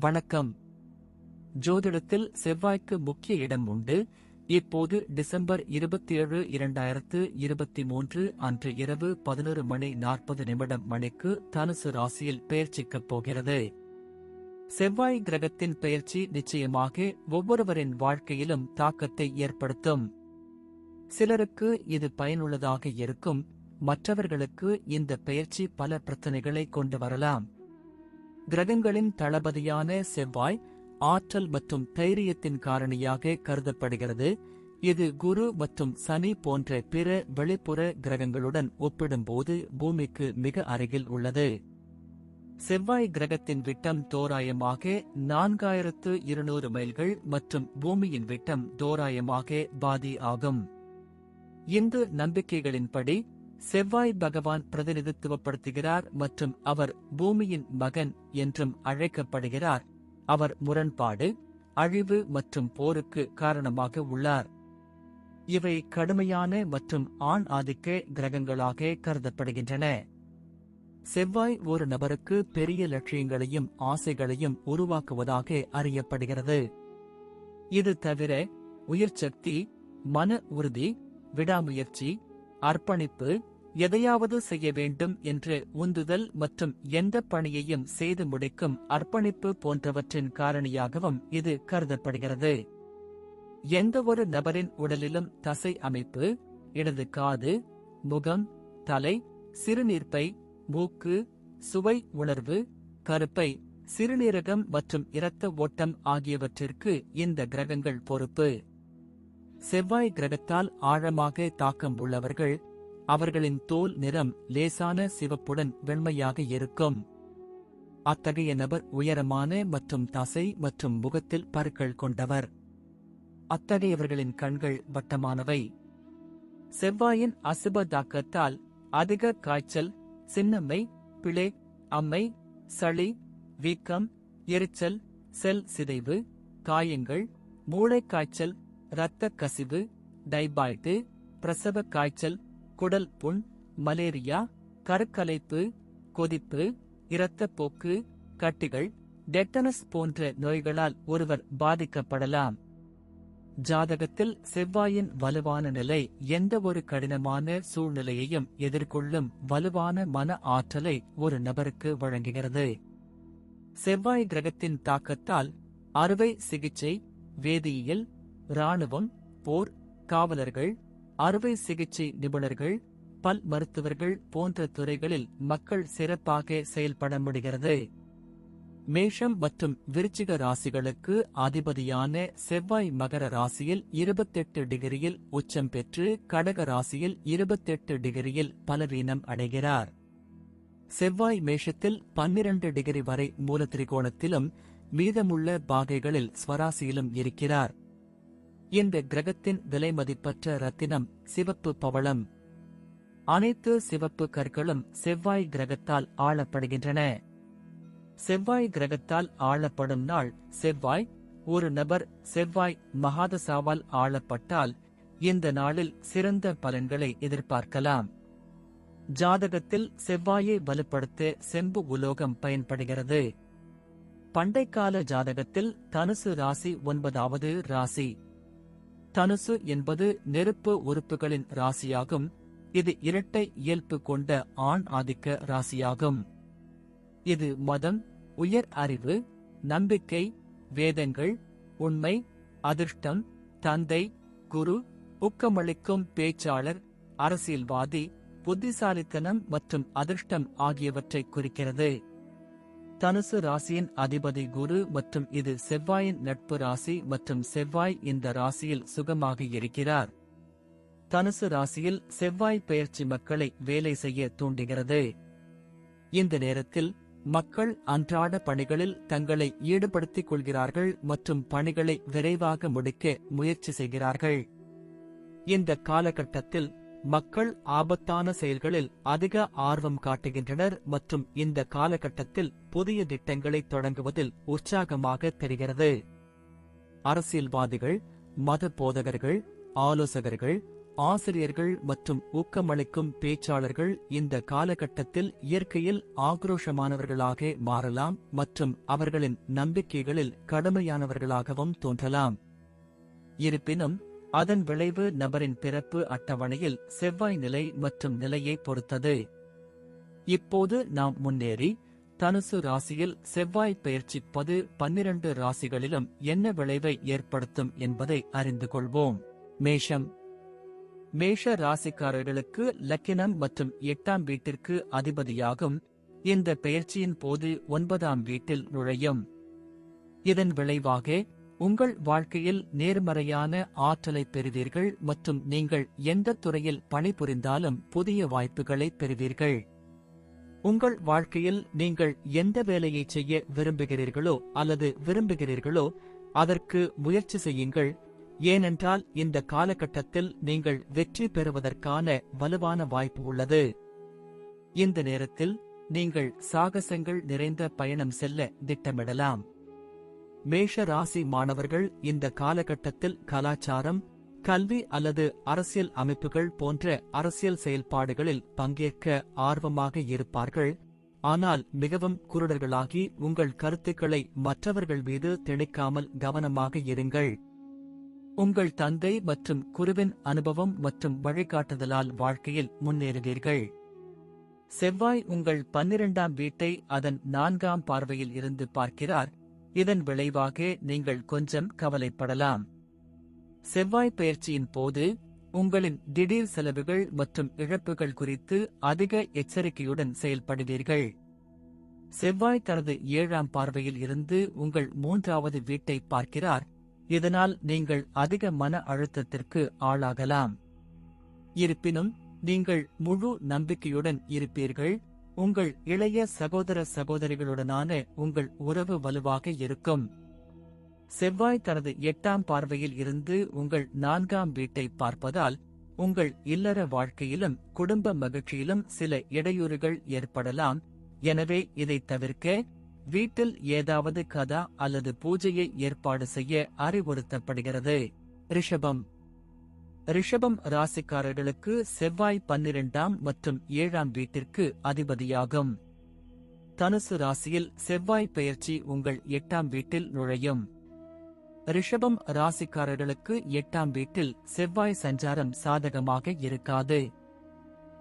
வணக்கம். ஜோதிடத்தில் செவ்வாய்க்கு முக்கிய இடம் உண்டு. இப்போது டிசம்பர் இருபத்தி ஏழு இரண்டாயிரத்து இருபத்தி மூன்று அன்று இரவு பதினொரு மணி நாற்பது நிமிடம் மணிக்கு தனுசு ராசியில் பெயர்ச்சிக்கப் போகிறது. செவ்வாய் கிரகத்தின் பெயர்ச்சி நிச்சயமாக ஒவ்வொருவரின் வாழ்க்கையிலும் தாக்கத்தை ஏற்படுத்தும். சிலருக்கு இது பயனுள்ளதாக இருக்கும். மற்றவர்களுக்கு இந்த பெயர்ச்சி பல பிரச்சனைகளை கொண்டு வரலாம். கிரகங்களின் தளபதியான செவ்வாய் ஆற்றல் மற்றும் தைரியத்தின் காரணியாக கருதப்படுகிறது. இது குரு மற்றும் சனி போன்ற பிற வெளிப்புற கிரகங்களுடன் ஒப்பிடும்போது பூமிக்கு மிக அருகில் உள்ளது. செவ்வாய் கிரகத்தின் விட்டம் தோராயமாக நான்காயிரத்து இருநூறு மைல்கள் மற்றும் பூமியின் விட்டம் தோராயமாக பாதி ஆகும். இந்து நம்பிக்கைகளின்படி செவ்வாய் பகவான் பிரதிநிதித்துவப்படுத்துகிறார் மற்றும் அவர் பூமியின் மகன் என்றும் அழைக்கப்படுகிறார். அவர் முரண்பாடு அழிவு மற்றும் போருக்கு காரணமாக உள்ளார். இவை கடுமையான மற்றும் ஆண் ஆதிக்க கிரகங்களாக கருதப்படுகின்றன. செவ்வாய் ஒரு நபருக்கு பெரிய லட்சியங்களையும் ஆசைகளையும் உருவாக்குவதாக அறியப்படுகிறது. இது தவிர உயிர்ச்சக்தி மன உறுதி விடாமுயற்சி அர்ப்பணிப்பு எதையாவது செய்ய வேண்டும் என்று உந்துதல் மற்றும் எந்த பணியையும் செய்து முடிக்கும் அர்ப்பணிப்பு போன்றவற்றின் காரணியாகவும் இது கருதப்படுகிறது. எந்தவொரு நபரின் உடலிலும் தசை அமைப்பு இடது காது முகம் தலை சிறுநீர்ப்பை மூக்கு சுவை உணர்வு கருப்பை சிறுநீரகம் மற்றும் இரத்த ஓட்டம் ஆகியவற்றிற்கு இந்த கிரகங்கள் பொறுப்பு. செவ்வாய் கிரகத்தால் ஆழமாக தாக்கம் உள்ளவர்கள் அவர்களின் தோல் நிறம் லேசான சிவப்புடன் வெண்மையாக இருக்கும். அத்தகைய நபர் உயரமான மற்றும் தசை மற்றும் முகத்தில் பருக்கள் கொண்டவர். அத்தகையவர்களின் கண்கள் வட்டமானவை. செவ்வாயின் அசுப தாக்கத்தால் அதிக காய்ச்சல் சின்னம்மை பிளே அம்மை சளி வீக்கம் எரிச்சல் செல் சிதைவு காயங்கள் மூளைக்காய்ச்சல் இரத்த கசிவு டைபாய்டு பிரசவ காய்ச்சல் குடல் புண் மலேரியா கருக்கலைப்பு கொதிப்பு இரத்தப்போக்கு கட்டிகள் டெட்டனஸ் போன்ற நோய்களால் ஒருவர் பாதிக்கப்படலாம். ஜாதகத்தில் செவ்வாயின் வலுவான நிலை எந்த ஒரு கடினமான சூழ்நிலையையும் எதிர்கொள்ளும் வலுவான மன ஆற்றலை ஒரு நபருக்கு வழங்குகிறது. செவ்வாய் கிரகத்தின் தாக்கத்தால் அறுவை சிகிச்சை வேதியியல் இராணுவம் போர் காவலர்கள் அறுவை சிகிச்சை நிபுணர்கள் பல் மருத்துவர்கள் போன்ற துறைகளில் மக்கள் சிறப்பாக செயல்பட முடிகிறது. மேஷம் மற்றும் விருச்சிக ராசிகளுக்கு அதிபதியான செவ்வாய் மகர ராசியில் இருபத்தெட்டு டிகிரியில் உச்சம் பெற்று கடக ராசியில் இருபத்தெட்டு டிகிரியில் பலவீனம் அடைகிறார். செவ்வாய் மேஷத்தில் பன்னிரண்டு டிகிரி வரை மூல திரிகோணத்திலும் மீதமுள்ள பாகைகளில் ஸ்வராசியிலும் இருக்கிறார். இந்த கிரகத்தின் விலைமதிப்பற்ற ரத்தினம் சிவப்பு பவளம். அனைத்து சிவப்பு கற்களும் செவ்வாய் கிரகத்தால் ஆளப்படுகின்றன. செவ்வாய் கிரகத்தால் ஆளப்படும் நாள் செவ்வாய். ஒரு நபர் செவ்வாய் மகாதசாவால் ஆளப்பட்டால் இந்த நாளில் சிறந்த பலன்களை எதிர்பார்க்கலாம். ஜாதகத்தில் செவ்வாயை வலுப்படுத்த செம்பு உலோகம் பயன்படுகிறது. பண்டைக்கால ஜாதகத்தில் தனுசு ராசி ஒன்பதாவது ராசி. தனுசு என்பது நெருப்பு உறுப்புகளின் ராசியாகும். இது இரட்டை இயல்பு கொண்ட ஆண் ஆதிக்க ராசியாகும். இது மதம் உயர் அறிவு நம்பிக்கை வேதங்கள் உண்மை அதிர்ஷ்டம் தந்தை குரு ஊக்கமளிக்கும் பேச்சாளர் அரசியல்வாதி புத்திசாலித்தனம் மற்றும் அதிர்ஷ்டம் ஆகியவற்றை குறிக்கிறது. தனுசு ராசியின் அதிபதி குரு மற்றும் இது செவ்வாயின் நட்பு ராசி மற்றும் செவ்வாய் இந்த ராசியில் சுகமாக இருக்கிறார். தனுசு ராசியில் செவ்வாய் பெயர்ச்சி மக்களை வேலை செய்ய தூண்டுகிறது. இந்த நேரத்தில் மக்கள் அன்றாட பணிகளில் தங்களை ஈடுபடுத்திக் கொள்கிறார்கள் மற்றும் பணிகளை விரைவாக முடிக்க முயற்சி செய்கிறார்கள். இந்த காலகட்டத்தில் மக்கள் ஆபத்தான செயல்களில் அதிக ஆர்வம் காட்டுகின்றனர் மற்றும் இந்த காலகட்டத்தில் புதிய திட்டங்களை தொடங்குவதில் உற்சாகமாக தெரிகிறது. அரசியல்வாதிகள் மத போதகர்கள் ஆலோசகர்கள் ஆசிரியர்கள் மற்றும் ஊக்கமளிக்கும் பேச்சாளர்கள் இந்த காலகட்டத்தில் இயற்கையில் ஆக்ரோஷமானவர்களாக மாறலாம் மற்றும் அவர்களின் நம்பிக்கைகளில் கடுமையானவர்களாகவும் தோன்றலாம். இருப்பினும் அதன் விளைவு நபரின் பிறப்பு அட்டவணையில் செவ்வாய் நிலை மற்றும் நிலையை பொறுத்தது. இப்போது நாம் முன்னேறி தனுசு ராசியில் செவ்வாய் பயிற்சிப்பது பன்னிரண்டு ராசிகளிலும் என்ன விளைவை ஏற்படுத்தும் என்பதை அறிந்து கொள்வோம். மேஷம். மேஷ ராசிக்காரர்களுக்கு லக்கினம் மற்றும் எட்டாம் வீட்டிற்கு அதிபதியாகும். இந்த பெயர்ச்சியின் போது ஒன்பதாம் வீட்டில் நுழையும். இதன் விளைவாக உங்கள் வாழ்க்கையில் நேர்மறையான ஆற்றலை பெறுவீர்கள் மற்றும் நீங்கள் எந்த துறையில் பணிபுரிந்தாலும் புதிய வாய்ப்புகளை பெறுவீர்கள். உங்கள் வாழ்க்கையில் நீங்கள் எந்த வேலையை செய்ய விரும்புகிறீர்களோ அல்லது விரும்புகிறீர்களோ அதற்கு முயற்சி செய்யுங்கள். ஏனென்றால் இந்த காலகட்டத்தில் நீங்கள் வெற்றி பெறுவதற்கான வலுவான வாய்ப்பு உள்ளது. இந்த நேரத்தில் நீங்கள் சாகசங்கள் நிறைந்த பயணம் செல்ல திட்டமிடலாம். மேஷ ராசி மாணவர்கள் இந்த காலகட்டத்தில் கலாச்சாரம் கல்வி அல்லது அரசியல் அமைப்புகள் போன்ற அரசியல் செயல்பாடுகளில் பங்கேற்க ஆர்வமாக இருப்பார்கள். ஆனால் மிகவும் குருடர்களாகி உங்கள் கருத்துக்களை மற்றவர்கள் மீது திணிக்காமல் கவனமாக இருங்கள். உங்கள் தந்தை மற்றும் குருவின் அனுபவம் மற்றும் வழிகாட்டுதலால் வாழ்க்கையில் முன்னேறுவீர்கள். செவ்வாய் உங்கள் பன்னிரண்டாம் வீட்டை அதன் நான்காம் பார்வையில் இருந்து பார்க்கிறார். இதன் விளைவாக நீங்கள் கொஞ்சம் கவலைப்படலாம். செவ்வாய் பயிற்சியின் போது உங்களின் திடீர் செலவுகள் மற்றும் இழப்புகள் குறித்து அதிக எச்சரிக்கையுடன் செயல்படுவீர்கள். செவ்வாய் தனது ஏழாம் பார்வையில் இருந்து உங்கள் மூன்றாவது வீட்டை பார்க்கிறார். இதனால் நீங்கள் அதிக மன அழுத்தத்திற்கு ஆளாகலாம். இருப்பினும் நீங்கள் முழு நம்பிக்கையுடன் இருப்பீர்கள். உங்கள் இளைய சகோதர சகோதரிகளுடனான உங்கள் உறவு வலுவாக இருக்கும். செவ்வாய் தனது எட்டாம் பார்வையில் இருந்து உங்கள் நான்காம் வீட்டை பார்ப்பதால் உங்கள் இல்லற வாழ்க்கையிலும் குடும்ப மகிழ்ச்சியிலும் சில இடையூறுகள் ஏற்படலாம். எனவே இதை தவிர்க்க வீட்டில் ஏதாவது கதா அல்லது பூஜையை ஏற்பாடு செய்ய அறிவுறுத்தப்படுகிறது. ரிஷபம் ரிஷபம் ராசிக்காரர்களுக்கு செவ்வாய் பன்னிரெண்டாம் மற்றும் ஏழாம் வீட்டிற்கு அதிபதியாகும். தனுசு ராசியில் செவ்வாய் பெயர்ச்சி உங்கள் எட்டாம் வீட்டில் நுழையும். ரிஷபம் ராசிக்காரர்களுக்கு எட்டாம் வீட்டில் செவ்வாய் சஞ்சாரம் சாதகமாக இருக்காது.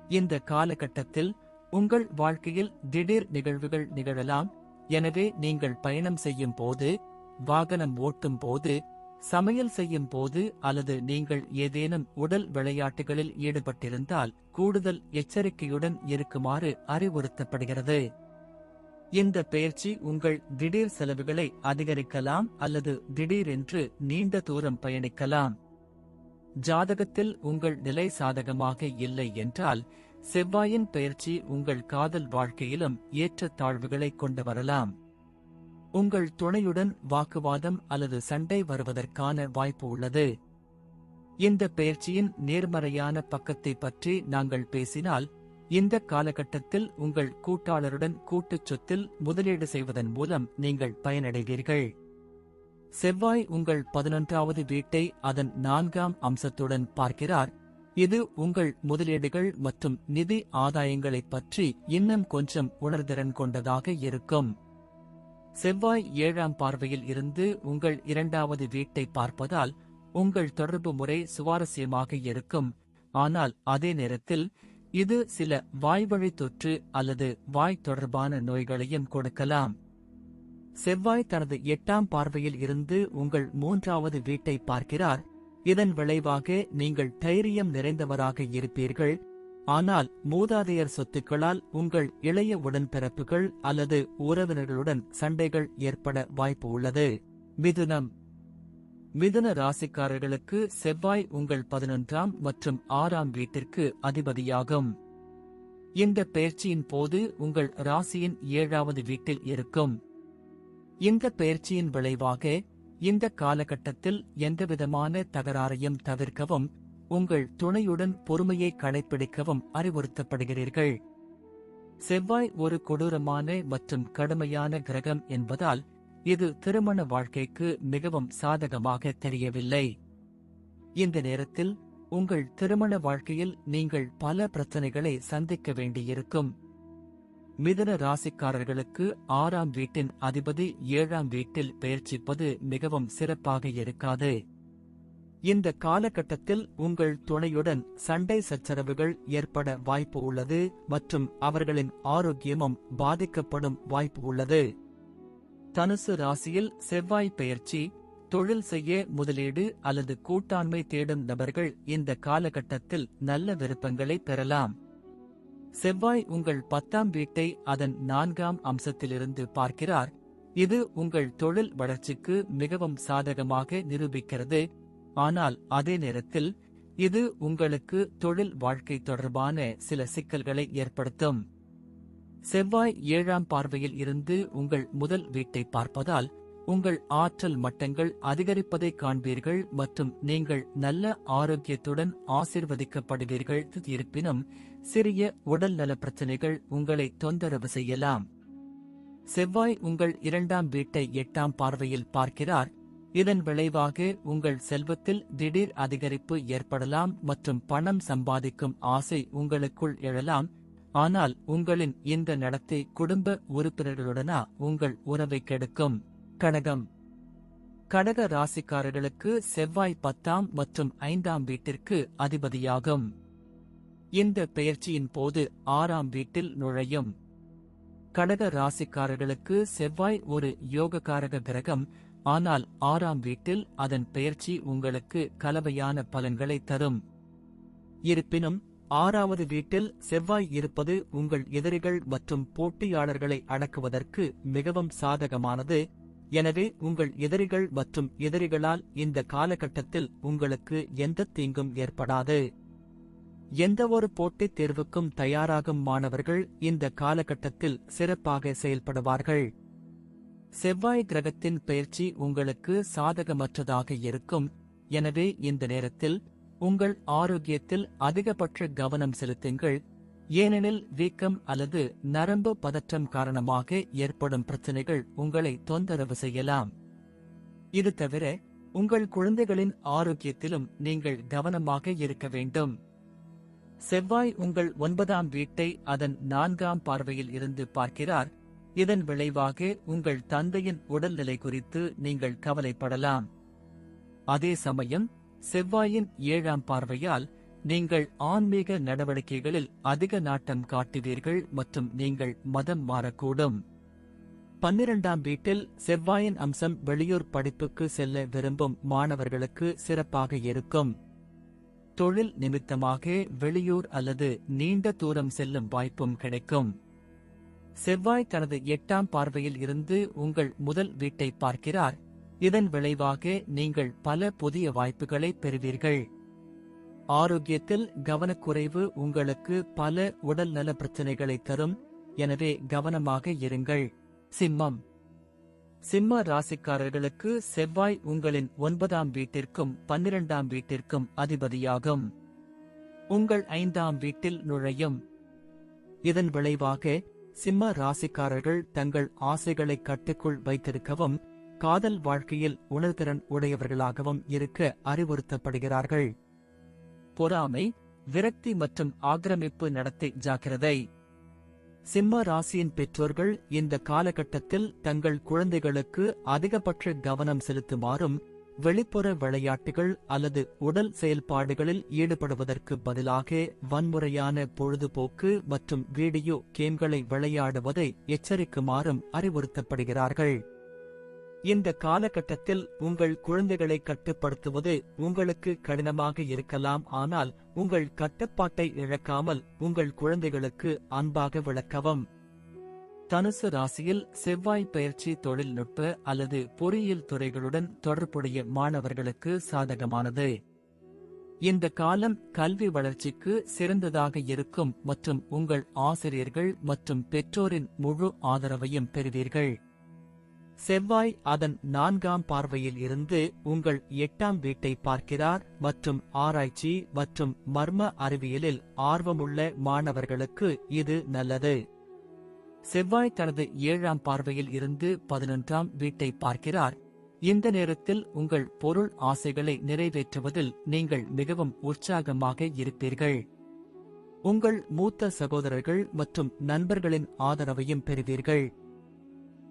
இந்த காலகட்டத்தில் உங்கள் வாழ்க்கையில் திடீர் நிகழ்வுகள் நிகழலாம். எனவே நீங்கள் பயணம் செய்யும் போது வாகனம் ஓட்டும் போது சமையல் செய்யும் போது அல்லது நீங்கள் ஏதேனும் உடல் விளையாட்டுகளில் ஈடுபட்டிருந்தால் கூடுதல் எச்சரிக்கையுடன் இருக்குமாறு அறிவுறுத்தப்படுகிறது. இந்த பயிற்சி உங்கள் திடீர் செலவுகளை அதிகரிக்கலாம் அல்லது திடீரென்று நீண்ட தூரம் பயணிக்கலாம். ஜாதகத்தில் உங்கள் நிலை சாதகமாக இல்லை என்றால் செவ்வாயின் பெயர்ச்சி உங்கள் காதல் வாழ்க்கையிலும் ஏற்றத்தாழ்வுகளை கொண்டு வரலாம். உங்கள் துணையுடன் வாக்குவாதம் அல்லது சண்டை வருவதற்கான வாய்ப்பு உள்ளது. இந்த பெயர்ச்சியின் நேர்மறையான பக்கத்தை பற்றி நாங்கள் பேசினால் இந்த காலகட்டத்தில் உங்கள் கூட்டாளருடன் கூட்டுச் சொத்தில் முதலீடு செய்வதன் மூலம் நீங்கள் பயனடைவீர்கள். செவ்வாய் உங்கள் பதினொன்றாவது வீட்டை அதன் நான்காம் அம்சத்துடன் பார்க்கிறார். இது உங்கள் முதலீடுகள் மற்றும் நிதி ஆதாயங்களைப் பற்றி இன்னும் கொஞ்சம் உணர்திறன் கொண்டதாக இருக்கும். செவ்வாய் ஏழாம் பார்வையில் இருந்து உங்கள் இரண்டாவது வீட்டை பார்ப்பதால் உங்கள் தொடர்பு முறை சுவாரஸ்யமாக இருக்கும். ஆனால் அதே நேரத்தில் இது சில வாய்வழி தொற்று அல்லது வாய் தொடர்பான நோய்களையும் கொடுக்கலாம். செவ்வாய் தனது எட்டாம் பார்வையில் இருந்து உங்கள் மூன்றாவது வீட்டை பார்க்கிறார். இதன் விளைவாக நீங்கள் தைரியம் நிறைந்தவராக இருப்பீர்கள். ஆனால் மூதாதையர் சொத்துக்களால் உங்கள் இளைய உடன்பிறப்புகள் அல்லது உறவினர்களுடன் சண்டைகள் ஏற்பட வாய்ப்பு உள்ளது. மிதுனம். மிதுன ராசிக்காரர்களுக்கு செவ்வாய் உங்கள் பதினொன்றாம் மற்றும் ஆறாம் வீட்டிற்கு அதிபதியாகும். இந்த பெயர்ச்சியின் போது உங்கள் ராசியின் ஏழாவது வீட்டில் இருக்கும். இந்த பெயர்ச்சியின் விளைவாக இந்த காலகட்டத்தில் எந்தவிதமான தகராறையும் தவிர்க்கவும் உங்கள் துணையுடன் பொறுமையை கடைபிடிக்கவும் அறிவுறுத்தப்படுகிறீர்கள். செவ்வாய் ஒரு கொடூரமான மற்றும் கடுமையான கிரகம் என்பதால் இது திருமண வாழ்க்கைக்கு மிகவும் சாதகமாக தெரியவில்லை. இந்த நேரத்தில் உங்கள் திருமண வாழ்க்கையில் நீங்கள் பல பிரச்சனைகளை சந்திக்க வேண்டியிருக்கும். மிதுன ராசிக்காரர்களுக்கு ஆறாம் வீட்டின் அதிபதி ஏழாம் வீட்டில் பெயர்ச்சிப்பது மிகவும் சிறப்பாக இருக்காது. இந்த காலகட்டத்தில் உங்கள் துணையுடன் சண்டை சச்சரவுகள் ஏற்பட வாய்ப்பு உள்ளது மற்றும் அவர்களின் ஆரோக்கியமும் பாதிக்கப்படும் வாய்ப்பு உள்ளது. தனுசு ராசியில் செவ்வாய் பெயர்ச்சி தொழில் செய்ய முதலீடு அல்லது கூட்டாண்மை தேடும் நபர்கள் இந்த காலகட்டத்தில் நல்ல விருப்பங்களை பெறலாம். செவ்வாய் உங்கள் பத்தாம் வீட்டை அதன் நான்காம் அம்சத்திலிருந்து பார்க்கிறார். இது உங்கள் தொழில் வளர்ச்சிக்கு மிகவும் சாதகமாக நிரூபிக்கிறது. ஆனால் அதே நேரத்தில் இது உங்களுக்கு தொழில் வாழ்க்கை தொடர்பான சில சிக்கல்களை ஏற்படுத்தும். செவ்வாய் ஏழாம் பார்வையில் இருந்து உங்கள் முதல் வீட்டை பார்ப்பதால் உங்கள் ஆற்றல் மட்டங்கள் அதிகரிப்பதை காண்பீர்கள் மற்றும் நீங்கள் நல்ல ஆரோக்கியத்துடன் ஆசிர்வதிக்கப்படுவீர்கள் இருப்பினும் சிறிய உடல்நல பிரச்சனைகள் உங்களை தொந்தரவு செய்யலாம். செவ்வாய் உங்கள் இரண்டாம் வீட்டை எட்டாம் பார்வையில் பார்க்கிறார். இதன் விளைவாக உங்கள் செல்வத்தில் திடீர் அதிகரிப்பு ஏற்படலாம் மற்றும் பணம் சம்பாதிக்கும் ஆசை உங்களுக்குள் எழலாம். ஆனால் உங்களின் இந்த நடத்தை குடும்ப உறுப்பினர்களுடனா உங்கள் உறவை கெடுக்கும். கடகம். கடக ராசிக்காரர்களுக்கு செவ்வாய் பத்தாம் மற்றும் ஐந்தாம் வீட்டிற்கு அதிபதியாகும். இந்த பெயர்ச்சியின் போது ஆறாம் வீட்டில் நுழையும். கடக ராசிக்காரர்களுக்கு செவ்வாய் ஒரு யோகக்காரக கிரகம் ஆனால் ஆறாம் வீட்டில் அதன் பெயர்ச்சி உங்களுக்கு கலவையான பலன்களை தரும். இருப்பினும் ஆறாவது வீட்டில் செவ்வாய் இருப்பது உங்கள் எதிரிகள் மற்றும் போட்டியாளர்களை அடக்குவதற்கு மிகவும் சாதகமானது. எனவே உங்கள் எதிரிகள் மற்றும் எதிரிகளால் இந்த காலகட்டத்தில் உங்களுக்கு எந்த தீங்கும் ஏற்படாது. எந்தவொரு போட்டித் தேர்வுக்கும் தயாராகும் மாணவர்கள் இந்த காலகட்டத்தில் சிறப்பாக செயல்படுவார்கள். செவ்வாய் கிரகத்தின் பயிற்சி உங்களுக்கு சாதகமற்றதாக இருக்கும். எனவே இந்த நேரத்தில் உங்கள் ஆரோக்கியத்தில் அதிகபட்ச கவனம் செலுத்துங்கள். ஏனெனில் வீக்கம் அல்லது நரம்பு பதற்றம் காரணமாக ஏற்படும் பிரச்சனைகள் உங்களை தொந்தரவு செய்யலாம். இது தவிர உங்கள் குழந்தைகளின் ஆரோக்கியத்திலும் நீங்கள் கவனமாக இருக்க வேண்டும். செவ்வாய் உங்கள் ஒன்பதாம் வீட்டை அதன் நான்காம் பார்வையில் இருந்து பார்க்கிறார். இதன் விளைவாக உங்கள் தந்தையின் உடல்நிலை குறித்து நீங்கள் கவலைப்படலாம். அதே சமயம் செவ்வாயின் ஏழாம் பார்வையால் நீங்கள் ஆன்மீக நடவடிக்கைகளில் அதிக நாட்டம் காட்டுவீர்கள் மற்றும் நீங்கள் மதம் மாறக்கூடும். பன்னிரண்டாம் வீட்டில் செவ்வாயின் அம்சம் வெளியூர் படிப்புக்கு செல்ல விரும்பும் மாணவர்களுக்கு சிறப்பாக இருக்கும். தொழில் நிமித்தமாக வெளியூர் அல்லது நீண்ட தூரம் செல்லும் வாய்ப்பும் கிடைக்கும். செவ்வாய் தனது எட்டாம் பார்வையில் இருந்து உங்கள் முதல் வீட்டை பார்க்கிறார். இதன் விளைவாக நீங்கள் பல புதிய வாய்ப்புகளை பெறுவீர்கள். ஆரோக்கியத்தில் கவனக்குறைவு உங்களுக்கு பல உடல் நல பிரச்சனைகளை தரும். எனவே கவனமாக இருங்கள். சிம்மம். சிம்ம ராசிக்காரர்களுக்கு செவ்வாய் உங்களின் ஒன்பதாம் வீட்டிற்கும் பன்னிரண்டாம் வீட்டிற்கும் அதிபதியாகும். உங்கள் ஐந்தாம் வீட்டில் நுழையும். இதன் விளைவாக சிம்ம ராசிக்காரர்கள் தங்கள் ஆசைகளை கட்டுக்குள் வைத்திருக்கவும் காதல் வாழ்க்கையில் உணர்திறன் உடையவர்களாகவும் இருக்க அறிவுறுத்தப்படுகிறார்கள். பொறாமை விரக்தி மற்றும் ஆக்கிரமிப்பு நடத்தை ஜாக்கிரதை. சிம்ம ராசியின் பெற்றோர்கள் இந்த காலகட்டத்தில் தங்கள் குழந்தைகளுக்கு அதிகபட்ச கவனம் செலுத்துமாறும் வெளிப்புற விளையாட்டுகள் அல்லது உடல் செயல்பாடுகளில் ஈடுபடுவதற்கு பதிலாக வன்முறையான பொழுதுபோக்கு மற்றும் வீடியோ கேம்களை விளையாடுவதை எச்சரிக்குமாறும் அறிவுறுத்தப்படுகிறார்கள். இந்த காலகட்டத்தில் உங்கள் குழந்தைகளை கட்டுப்படுத்துவது உங்களுக்கு கடினமாக இருக்கலாம் ஆனால் உங்கள் கட்டுப்பாட்டை இழக்காமல் உங்கள் குழந்தைகளுக்கு அன்பாக விளக்கவும். தனுசு ராசியில் செவ்வாய் பயிற்சி தொழில்நுட்ப அல்லது பொறியியல் துறைகளுடன் தொடர்புடைய மாணவர்களுக்கு சாதகமானது. இந்த காலம் கல்வி வளர்ச்சிக்கு சிறந்ததாக இருக்கும் மற்றும் உங்கள் ஆசிரியர்கள் மற்றும் பெற்றோரின் முழு ஆதரவையும் பெறுவீர்கள். செவ்வாய் அதன் நான்காம் பார்வையில் இருந்து உங்கள் எட்டாம் வீட்டை பார்க்கிறார் மற்றும் ஆராய்ச்சி மற்றும் மர்ம அறிவியலில் ஆர்வமுள்ள மாணவர்களுக்கு இது நல்லது. செவ்வாய் தனது ஏழாம் பார்வையில் இருந்து பதினொன்றாம் வீட்டை பார்க்கிறார். இந்த நேரத்தில் உங்கள் பொருள் ஆசைகளை நிறைவேற்றுவதில் நீங்கள் மிகவும் உற்சாகமாக இருப்பீர்கள். உங்கள் மூத்த சகோதரர்கள் மற்றும் நண்பர்களின் ஆதரவையும் பெறுவீர்கள்.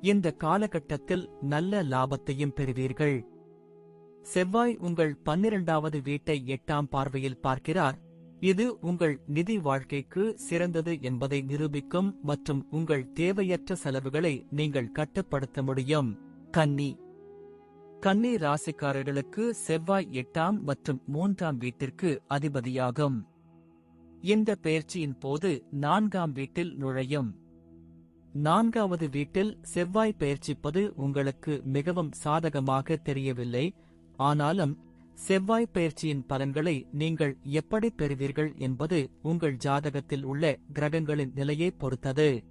இந்த காலகட்டத்தில் நல்ல லாபத்தையும் பெறுவீர்கள். செவ்வாய் உங்கள் பன்னிரண்டாவது வீட்டை எட்டாம் பார்வையில் பார்க்கிறார். இது உங்கள் நிதி வாழ்க்கைக்கு சிறந்தது என்பதை நிரூபிக்கும் மற்றும் உங்கள் தேவையற்ற செலவுகளை நீங்கள் கட்டுப்படுத்த முடியும். கன்னி. கன்னி ராசிக்காரர்களுக்கு செவ்வாய் எட்டாம் மற்றும் மூன்றாம் வீட்டிற்கு அதிபதியாகும். இந்த பெயர்ச்சியின் போது நான்காம் வீட்டில் நுழையும். நான்காவது வீட்டில் செவ்வாய் பயிற்சிப்பது உங்களுக்கு மிகவும் சாதகமாக தெரியவில்லை. ஆனாலும் செவ்வாய் பயிற்சியின் பலன்களை நீங்கள் எப்படி பெறுவீர்கள் என்பது உங்கள் ஜாதகத்தில் உள்ள கிரகங்களின் நிலையை பொறுத்தது.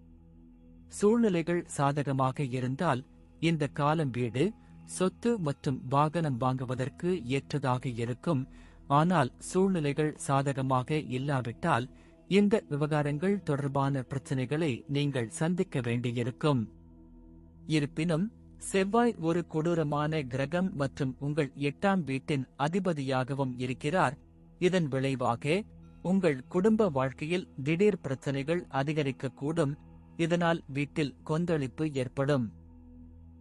சூழ்நிலைகள் சாதகமாக இருந்தால் இந்த காலம் வீடு சொத்து மற்றும் வாகனம் வாங்குவதற்கு ஏற்றதாக இருக்கும். ஆனால் சூழ்நிலைகள் சாதகமாக இல்லாவிட்டால் இந்த விவகாரங்கள் தொடர்பான பிரச்சினைகளை நீங்கள் சந்திக்க வேண்டியிருக்கும். இருப்பினும் செவ்வாய் ஒரு கொடூரமான கிரகம் மற்றும் உங்கள் எட்டாம் வீட்டின் அதிபதியாகவும் இருக்கிறார். இதன் விளைவாக உங்கள் குடும்ப வாழ்க்கையில் திடீர் பிரச்சனைகள் அதிகரிக்கக்கூடும். இதனால் வீட்டில் கொந்தளிப்பு ஏற்படும்.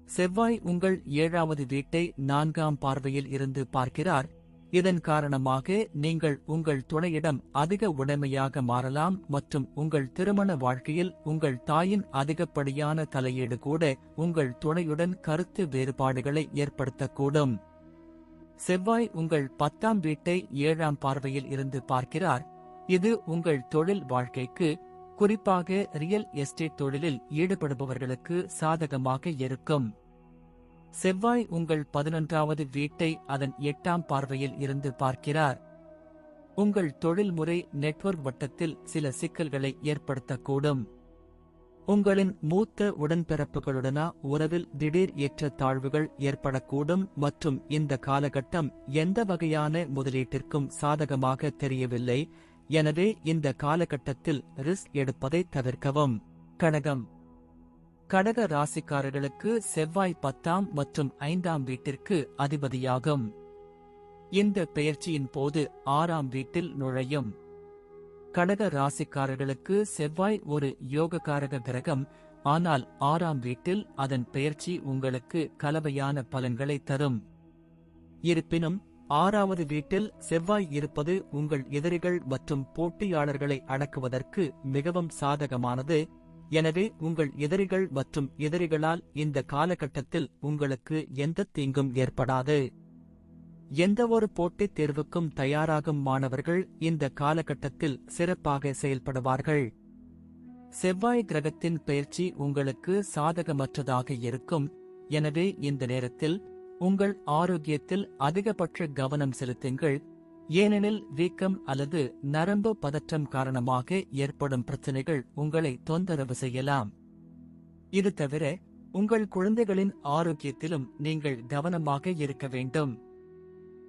செவ்வாய் உங்கள் ஏழாவது வீட்டை நான்காம் பார்வையில் இருந்து பார்க்கிறார். இதன் காரணமாக நீங்கள் உங்கள் துணையிடம் அதிக உடைமையாக மாறலாம் மற்றும் உங்கள் திருமண வாழ்க்கையில் உங்கள் தாயின் அதிகப்படியான தலையீடு கூட உங்கள் துணையுடன் கருத்து வேறுபாடுகளை ஏற்படுத்தக்கூடும். செவ்வாய் உங்கள் பத்தாம் வீட்டை ஏழாம் பார்வையில் இருந்து பார்க்கிறார். இது உங்கள் தொழில் வாழ்க்கைக்கு குறிப்பாக ரியல் எஸ்டேட் தொழிலில் ஈடுபடுபவர்களுக்கு சாதகமாக இருக்கும். செவ்வாய் உங்கள் பதினொன்றாவது வீட்டை அதன் எட்டாம் பார்வையில் இருந்து பார்க்கிறார். உங்கள் தொழில்முறை நெட்வொர்க் வட்டத்தில் சில சிக்கல்களை ஏற்படுத்தக்கூடும். உங்களின் மூத்த உடன்பிறப்புகளுடனா உறவில் திடீர் ஏற்ற தாழ்வுகள் ஏற்படக்கூடும் மற்றும் இந்த காலகட்டம் எந்த வகையான முதலீட்டிற்கும் சாதகமாக தெரியவில்லை. எனவே இந்த காலகட்டத்தில் ரிஸ்க் எடுப்பதை தவிர்க்கவும். கடகம் கடக ராசிக்காரர்களுக்கு செவ்வாய் பத்தாம் மற்றும் ஐந்தாம் வீட்டிற்கு அதிபதியாகும். இந்த பெயர்ச்சியின் போது ஆறாம் வீட்டில் நுழையும். கடக ராசிக்காரர்களுக்கு செவ்வாய் ஒரு யோகக்காரக கிரகம் ஆனால் ஆறாம் வீட்டில் அதன் பெயர்ச்சி உங்களுக்கு கலவையான பலன்களை தரும். இருப்பினும் ஆறாவது வீட்டில் செவ்வாய் இருப்பது உங்கள் எதிரிகள் மற்றும் போட்டியாளர்களை அடக்குவதற்கு மிகவும் சாதகமானது. எனவே உங்கள் எதிரிகள் மற்றும் எதிரிகளால் இந்த காலகட்டத்தில் உங்களுக்கு எந்த தீங்கும் ஏற்படாது. எந்தவொரு போட்டித் தேர்வுக்கும் தயாராகும் மாணவர்கள் இந்த காலகட்டத்தில் சிறப்பாக செயல்படுவார்கள். செவ்வாய் கிரகத்தின் பயிற்சி உங்களுக்கு சாதகமற்றதாக இருக்கும். எனவே இந்த நேரத்தில் உங்கள் ஆரோக்கியத்தில் அதிகபட்ச கவனம் செலுத்துங்கள். ஏனெனில் வீக்கம் அல்லது நரம்பு பதற்றம் காரணமாக ஏற்படும் பிரச்சனைகள் உங்களை தொந்தரவு செய்யலாம். இது தவிர உங்கள் குழந்தைகளின் ஆரோக்கியத்திலும் நீங்கள் கவனமாக இருக்க வேண்டும்.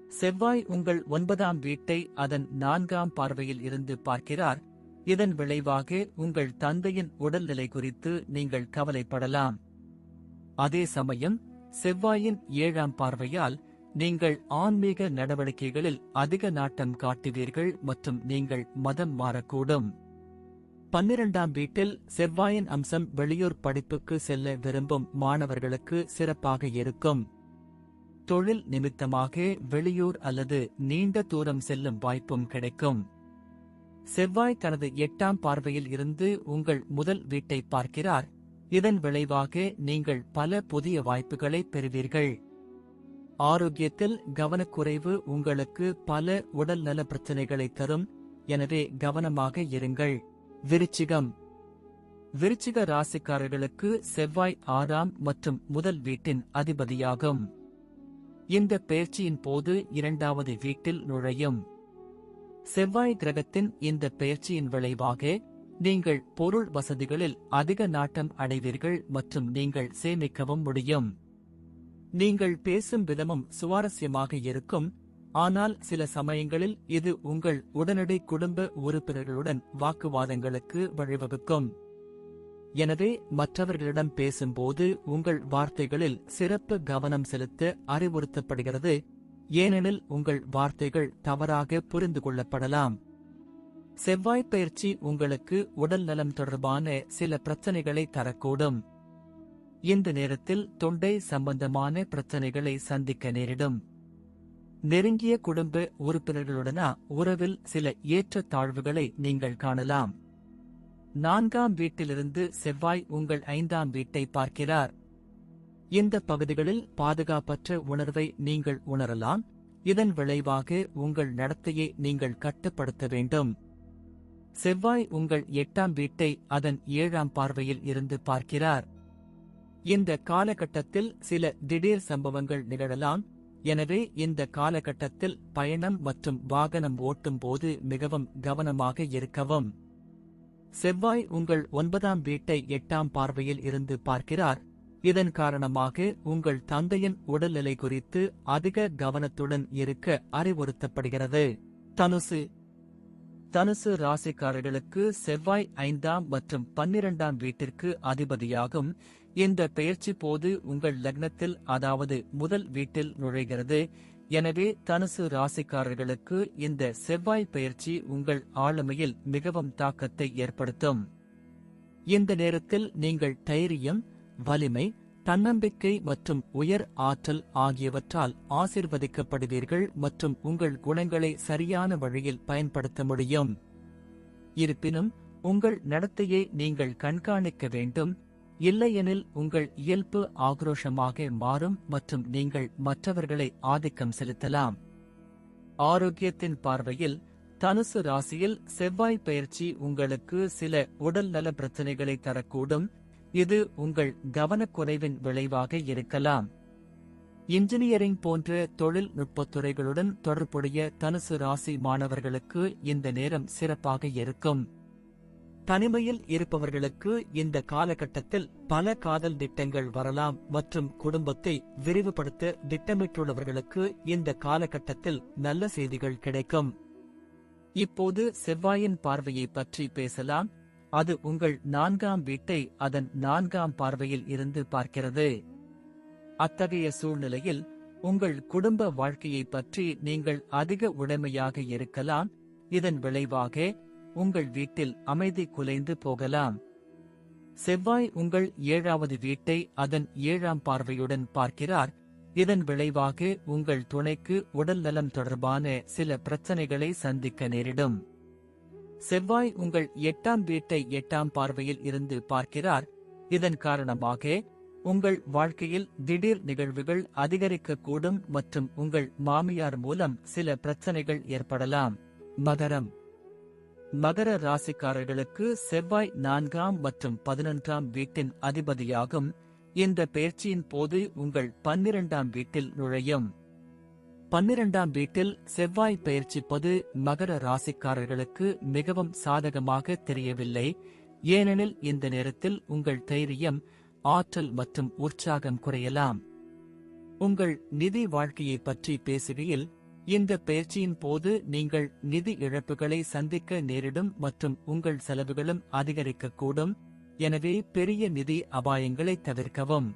செவ்வாய் உங்கள் ஒன்பதாம் வீட்டை அதன் நான்காம் பார்வையில் இருந்து பார்க்கிறார். இதன் விளைவாக உங்கள் தந்தையின் உடல்நிலை குறித்து நீங்கள் கவலைப்படலாம். அதே சமயம் செவ்வாயின் ஏழாம் பார்வையால் நீங்கள் ஆன்மீக நடவடிக்கைகளில் அதிக நாட்டம் காட்டுவீர்கள் மற்றும் நீங்கள் மதம் மாறக்கூடும். பன்னிரண்டாம் வீட்டில் செவ்வாயின் அம்சம் வெளியூர் படிப்புக்கு செல்ல விரும்பும் மாணவர்களுக்கு சிறப்பாக இருக்கும். தொழில் நிமித்தமாக வெளியூர் அல்லது நீண்ட தூரம் செல்லும் வாய்ப்பும் கிடைக்கும். செவ்வாய் தனது எட்டாம் பார்வையில் இருந்து உங்கள் முதல் வீட்டை பார்க்கிறார். இதன் விளைவாக நீங்கள் பல புதிய வாய்ப்புகளை பெறுவீர்கள். ஆரோக்கியத்தில் கவனக்குறைவு உங்களுக்கு பல உடல் நல பிரச்சனைகளை தரும். எனவே கவனமாக இருங்கள். விருச்சிகம். விருச்சிக ராசிக்காரர்களுக்கு செவ்வாய் ஆறாம் மற்றும் முதல் வீட்டின் அதிபதியாகும். இந்த பெயர்ச்சியின் போது இரண்டாவது வீட்டில் நுழையும். செவ்வாய் கிரகத்தின் இந்த பெயர்ச்சியின் விளைவாக நீங்கள் பொருள் வசதிகளில் அதிக நாட்டம் அடைவீர்கள் மற்றும் நீங்கள் சேமிக்கவும் முடியும். நீங்கள் பேசும் விதமும் சுவாரஸ்யமாக இருக்கும். ஆனால் சில சமயங்களில் இது உங்கள் உடனடி குடும்ப உறுப்பினர்களுடன் வாக்குவாதங்களுக்கு வழிவகுக்கும். எனவே மற்றவர்களிடம் பேசும்போது உங்கள் வார்த்தைகளில் சிறப்பு கவனம் செலுத்த அறிவுறுத்தப்படுகிறது. ஏனெனில் உங்கள் வார்த்தைகள் தவறாக புரிந்து கொள்ளப்படலாம். செவ்வாய் பயிற்சி உங்களுக்கு உடல் நலம் தொடர்பான சில பிரச்சனைகளை தரக்கூடும். இந்த நேரத்தில் தொண்டை சம்பந்தமான பிரச்சனைகளை சந்திக்க நேரிடும். நெருங்கிய குடும்ப உறுப்பினர்களுடனா உறவில் சில ஏற்ற தாழ்வுகளை நீங்கள் காணலாம். நான்காம் வீட்டிலிருந்து செவ்வாய் உங்கள் ஐந்தாம் வீட்டை பார்க்கிறார். இந்த பகுதிகளில் பாதுகாப்பற்ற உணர்வை நீங்கள் உணரலாம். இதன் விளைவாக உங்கள் நடத்தையை நீங்கள் கட்டுப்படுத்த வேண்டும். செவ்வாய் உங்கள் எட்டாம் வீட்டை அதன் ஏழாம் பார்வையில் இருந்து பார்க்கிறார். இந்த காலகட்டத்தில் சில திடீர் சம்பவங்கள் நிகழலாம். எனவே இந்த காலகட்டத்தில் பயணம் மற்றும் வாகனம் ஓட்டும் போது மிகவும் கவனமாக இருக்கவும். செவ்வாய் உங்கள் ஒன்பதாம் வீட்டை எட்டாம் பார்வையில் இருந்து பார்க்கிறார். இதன் காரணமாக உங்கள் தந்தையின் உடல்நிலை குறித்து அதிக கவனத்துடன் இருக்க அறிவுறுத்தப்படுகிறது. தனுசு. தனுசு ராசிக்காரர்களுக்கு செவ்வாய் ஐந்தாம் மற்றும் பன்னிரண்டாம் வீட்டிற்கு அதிபதியாகும். இந்த பெயர்ச்சி போது உங்கள் லக்னத்தில் அதாவது முதல் வீட்டில் நுழைகிறது. எனவே தனுசு ராசிக்காரர்களுக்கு இந்த செவ்வாய் பெயர்ச்சி உங்கள் ஆளுமையில் மிகவும் தாக்கத்தை ஏற்படுத்தும். இந்த நேரத்தில் நீங்கள் தைரியம் வலிமை தன்னம்பிக்கை மற்றும் உயர் ஆற்றல் ஆகியவற்றால் ஆசிர்வதிக்கப்படுவீர்கள் மற்றும் உங்கள் குணங்களை சரியான வழியில் பயன்படுத்த முடியும். இருப்பினும் உங்கள் நடத்தையை நீங்கள் கண்காணிக்க வேண்டும். இல்லையெனில் உங்கள் இயல்பு ஆக்ரோஷமாக மாறும் மற்றும் நீங்கள் மற்றவர்களை ஆதிக்கம் செலுத்தலாம். ஆரோக்கியத்தின் பார்வையில் தனுசு ராசியில் செவ்வாய் பயிற்சி உங்களுக்கு சில உடல்நல பிரச்சனைகளை தரக்கூடும். இது உங்கள் கவனக்குறைவின் விளைவாக இருக்கலாம். இன்ஜினியரிங் போன்ற தொழில்நுட்பத் துறைகளுடன் தொடர்புடைய தனுசு ராசி மாணவர்களுக்கு இந்த நேரம் சிறப்பாக இருக்கும். தனிமையில் இருப்பவர்களுக்கு இந்த காலகட்டத்தில் பல காதல் திட்டங்கள் வரலாம் மற்றும் குடும்பத்தை விரிவுபடுத்த திட்டமிட்டுள்ளவர்களுக்கு இந்த காலகட்டத்தில் நல்ல செய்திகள் கிடைக்கும். இப்போது செவ்வாயின் பார்வையை பற்றி பேசலாம். அது உங்கள் நான்காம் வீட்டை அதன் நான்காம் பார்வையில் இருந்து பார்க்கிறது. அத்தகைய சூழ்நிலையில் உங்கள் குடும்ப வாழ்க்கையை பற்றி நீங்கள் அதிக உடைமையாக இருக்கலாம். இதன் விளைவாக உங்கள் வீட்டில் அமைதி குலைந்து போகலாம். செவ்வாய் உங்கள் ஏழாவது வீட்டை அதன் ஏழாம் பார்வையுடன் பார்க்கிறார். இதன் விளைவாக உங்கள் துணைக்கு உடல் நலம் தொடர்பான சில பிரச்சனைகளை சந்திக்க நேரிடும். செவ்வாய் உங்கள் எட்டாம் வீட்டை எட்டாம் பார்வையில் இருந்து பார்க்கிறார். இதன் காரணமாக உங்கள் வாழ்க்கையில் திடீர் நிகழ்வுகள் அதிகரிக்கக்கூடும் மற்றும் உங்கள் மாமியார் மூலம் சில பிரச்சனைகள் ஏற்படலாம். மகரம். மகர ராசிக்காரர்களுக்கு செவ்வாய் நான்காம் மற்றும் பதினொன்றாம் வீட்டின் அதிபதியாகும். இந்த பயிற்சியின் போது உங்கள் பன்னிரண்டாம் வீட்டில் நுழையும். பன்னிரண்டாம் வீட்டில் செவ்வாய் பெயர்ச்சிப்பது மகர ராசிக்காரர்களுக்கு மிகவும் சாதகமாக தெரியவில்லை. ஏனெனில் இந்த நேரத்தில் உங்கள் தைரியம் ஆற்றல் மற்றும் உற்சாகம் குறையலாம். உங்கள் நிதி வாழ்க்கையை பற்றி பேசுகையில் இந்த பயிற்சியின் போது நீங்கள் நிதி இழப்புகளை சந்திக்க நேரிடும் மற்றும் உங்கள் செலவுகளும் அதிகரிக்கக்கூடும். எனவே பெரிய நிதி அபாயங்களை தவிர்க்கவும்.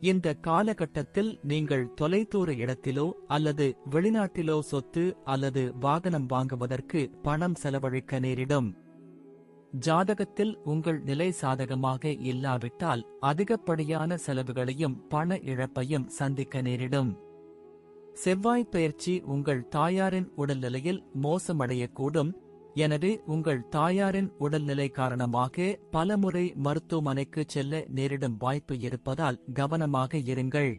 இந்த காலகட்டத்தில் நீங்கள் தொலைதூர இடத்திலோ அல்லது வெளிநாட்டிலோ சொத்து அல்லது வாகனம் வாங்குவதற்கு பணம் செலவழிக்க நேரிடும். ஜாதகத்தில் உங்கள் நிலை சாதகமாக இல்லாவிட்டால் அதிகப்படியான செலவுகளையும் பண இழப்பையும் சந்திக்க நேரிடும். செவ்வாய் பயிற்சி உங்கள் தாயாரின் உடல்நிலையில் மோசமடையக்கூடும். எனவே உங்கள் தாயாரின் உடல்நிலை காரணமாக பலமுறை மருத்துவமனைக்கு செல்ல நேரிடும் வாய்ப்பு இருப்பதால் கவனமாக இருங்கள்.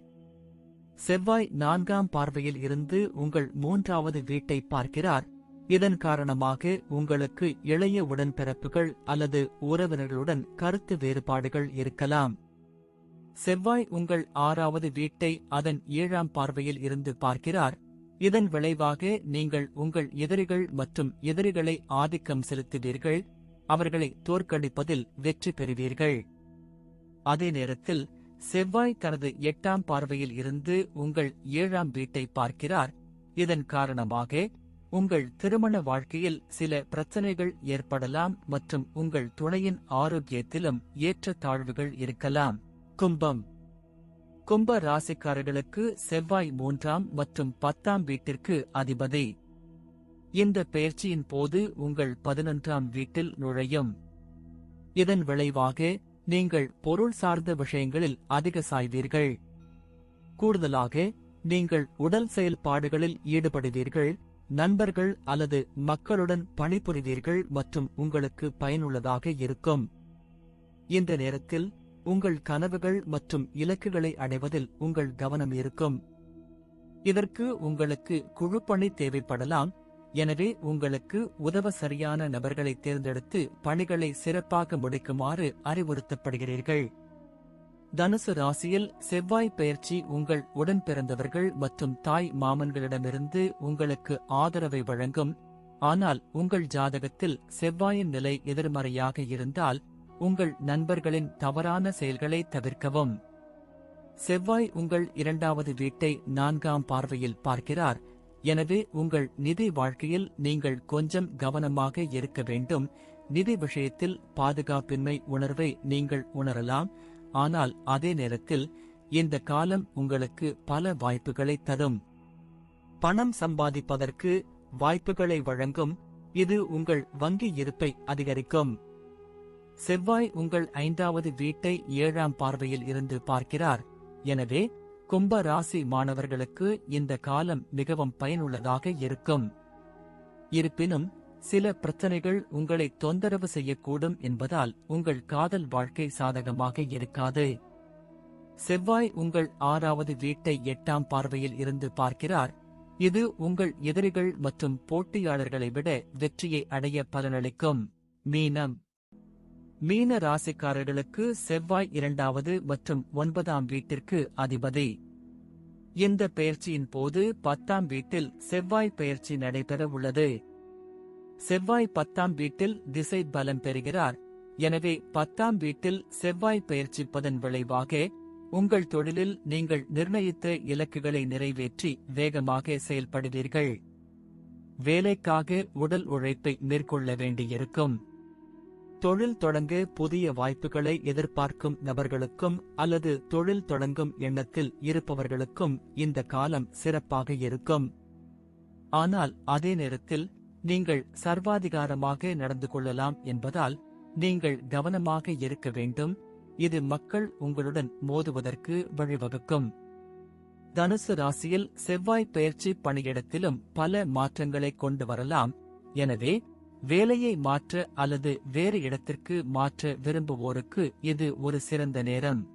செவ்வாய் நான்காம் பார்வையில் இருந்து உங்கள் மூன்றாவது வீட்டை பார்க்கிறார். இதன் காரணமாக உங்களுக்கு இளைய உடன்பிறப்புகள் அல்லது உறவினர்களுடன் கருத்து வேறுபாடுகள் இருக்கலாம். செவ்வாய் உங்கள் ஆறாவது வீட்டை அதன் ஏழாம் பார்வையில் இருந்து பார்க்கிறார். இதன் விளைவாக நீங்கள் உங்கள் எதிரிகள் மற்றும் எதிரிகளை ஆதிக்கம் செலுத்துவீர்கள். அவர்களை தோற்கடிப்பதில் வெற்றி பெறுவீர்கள். அதே நேரத்தில் செவ்வாய் தனது எட்டாம் பார்வையில் இருந்து உங்கள் ஏழாம் வீட்டை பார்க்கிறார். இதன் காரணமாக உங்கள் திருமண வாழ்க்கையில் சில பிரச்சனைகள் ஏற்படலாம் மற்றும் உங்கள் துணையின் ஆரோக்கியத்திலும் ஏற்ற தாழ்வுகள் இருக்கலாம். கும்பம். கும்ப ராசிக்காரர்களுக்கு செவ்வாய் மூன்றாம் மற்றும் பத்தாம் வீட்டிற்கு அதிபதி. இந்த பெயர்ச்சியின் போது உங்கள் பதினொன்றாம் வீட்டில் நுழையும். இதன் விளைவாக நீங்கள் பொருள் சார்ந்த விஷயங்களில் அதிக சாய்வீர்கள். கூடுதலாக நீங்கள் உடல் செயல்பாடுகளில் ஈடுபடுவீர்கள் நண்பர்கள் அல்லது மக்களுடன் பணிபுரிவீர்கள் மற்றும் உங்களுக்கு பயனுள்ளதாக இருக்கும். இந்த நேரத்தில் உங்கள் கனவுகள் மற்றும் இலக்குகளை அடைவதில் உங்கள் கவனம் இருக்கும். இதற்கு உங்களுக்கு குழுப்பணி தேவைப்படலாம். எனவே உங்களுக்கு உதவ சரியான நபர்களை தேர்ந்தெடுத்து பணிகளை சிறப்பாக முடிக்குமாறு அறிவுறுத்தப்படுகிறீர்கள். தனுசு ராசியில் செவ்வாய் பெயர்ச்சி உங்கள் உடன் பிறந்தவர்கள் மற்றும் தாய் மாமன்களிடமிருந்து உங்களுக்கு ஆதரவை வழங்கும். ஆனால் உங்கள் ஜாதகத்தில் செவ்வாயின் நிலை எதிர்மறையாக இருந்தால் உங்கள் நண்பர்களின் தவறான செயல்களை தவிர்க்கவும். செவ்வாய் உங்கள் இரண்டாவது வீட்டை நான்காம் பார்வையில் பார்க்கிறார். எனவே உங்கள் நிதி வாழ்க்கையில் நீங்கள் கொஞ்சம் கவனமாக இருக்க வேண்டும். நிதி விஷயத்தில் பாதுகாப்பின்மை உணர்வை நீங்கள் உணரலாம். ஆனால் அதே நேரத்தில் இந்த காலம் உங்களுக்கு பல வாய்ப்புகளை தரும். பணம் சம்பாதிப்பதற்கு வாய்ப்புகளை வழங்கும். இது உங்கள் வங்கி இருப்பை அதிகரிக்கும். செவ்வாய் உங்கள் ஐந்தாவது வீட்டை ஏழாம் பார்வையில் இருந்து பார்க்கிறார். எனவே கும்ப ராசி மாணவர்களுக்கு இந்த காலம் மிகவும் பயனுள்ளதாக இருக்கும். இருப்பினும் சில பிரச்சனைகள் உங்களை தொந்தரவு செய்யக்கூடும் என்பதால் உங்கள் காதல் வாழ்க்கை சாதகமாக இருக்காது. செவ்வாய் உங்கள் ஆறாவது வீட்டை எட்டாம் பார்வையில் இருந்து பார்க்கிறார். இது உங்கள் எதிரிகள் மற்றும் போட்டியாளர்களை விட வெற்றியை அடைய பலனளிக்கும். மீனம் மீன ராசிக்காரர்களுக்கு செவ்வாய் இரண்டாவது மற்றும் ஒன்பதாம் வீட்டிற்கு அதிபதி. இந்த பெயர்ச்சியின் போது பத்தாம் வீட்டில் செவ்வாய் பெயர்ச்சி நடைபெற உள்ளது. செவ்வாய் பத்தாம் வீட்டில் திசை பலம் பெறுகிறார். எனவே பத்தாம் வீட்டில் செவ்வாய் பெயர்ச்சிப்பதன் விளைவாக உங்கள் தொழிலில் நீங்கள் நிர்ணயித்த இலக்குகளை நிறைவேற்றி வேகமாக செயல்படுவீர்கள். வேலைக்காக உடல் உழைப்பை மேற்கொள்ள வேண்டியிருக்கும். தொழில் தொடங்க புதிய வாய்ப்புகளை எதிர்பார்க்கும் நபர்களுக்கும் அல்லது தொழில் தொடங்கும் எண்ணத்தில் இருப்பவர்களுக்கும் இந்த காலம் சிறப்பாக இருக்கும். ஆனால் அதே நேரத்தில் நீங்கள் சர்வாதிகாரமாக நடந்து கொள்ளலாம் என்பதால் நீங்கள் கவனமாக இருக்க வேண்டும். இது மக்கள் உங்களுடன் மோதுவதற்கு வழிவகுக்கும். தனுசு ராசியில் செவ்வாய் பயிற்சி பணியிடத்திலும் பல மாற்றங்களை கொண்டு வரலாம். எனவே வேலையை மாற்ற அல்லது வேறு இடத்திற்கு மாற்ற விரும்புவோருக்கு இது ஒரு சிறந்த நேரம்.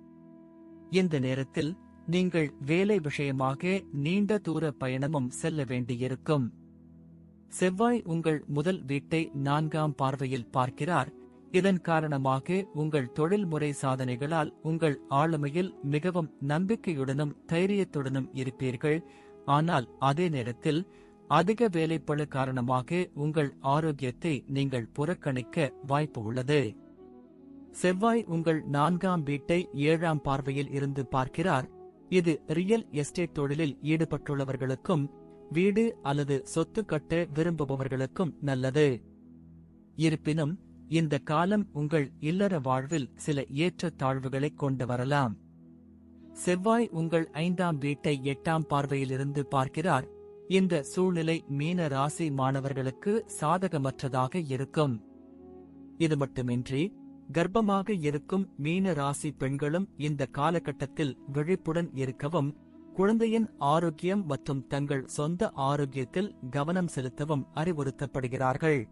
இந்த நேரத்தில் நீங்கள் வேலை விஷயமாக நீண்ட தூர பயணமும் செல்ல வேண்டியிருக்கும். செவ்வாய் உங்கள் முதல் வீட்டை நான்காம் பார்வையில் பார்க்கிறார். இதன் காரணமாக உங்கள் தொழில்முறை சாதனைகளால் உங்கள் ஆளுமையில் மிகவும் நம்பிக்கையுடனும் தைரியத்துடனும் இருப்பீர்கள். ஆனால் அதே நேரத்தில் அதிக வேலைப்பழு காரணமாக உங்கள் ஆரோக்கியத்தை நீங்கள் புறக்கணிக்க வாய்ப்பு உள்ளது. செவ்வாய் உங்கள் நான்காம் வீட்டை ஏழாம் பார்வையில் இருந்து பார்க்கிறார். இது ரியல் எஸ்டேட் தொழிலில் ஈடுபட்டுள்ளவர்களுக்கும் வீடு அல்லது சொத்து கட்ட விரும்புபவர்களுக்கும் நல்லது. இருப்பினும் இந்த காலம் உங்கள் இல்லற வாழ்வில் சில ஏற்றத்தாழ்வுகளை கொண்டு வரலாம். செவ்வாய் உங்கள் ஐந்தாம் வீட்டை எட்டாம் பார்வையிலிருந்து பார்க்கிறார். இந்த சூழ்நிலை மீன ராசி மாணவர்களுக்கு சாதகமற்றதாக இருக்கும். இது மட்டுமின்றி கர்ப்பமாக இருக்கும் மீன ராசி பெண்களும் இந்த காலகட்டத்தில் விழிப்புடன் இருக்கவும் குழந்தையின் ஆரோக்கியம் மற்றும் தங்கள் சொந்த ஆரோக்கியத்தில் கவனம் செலுத்தவும் அறிவுறுத்தப்படுகிறார்கள்.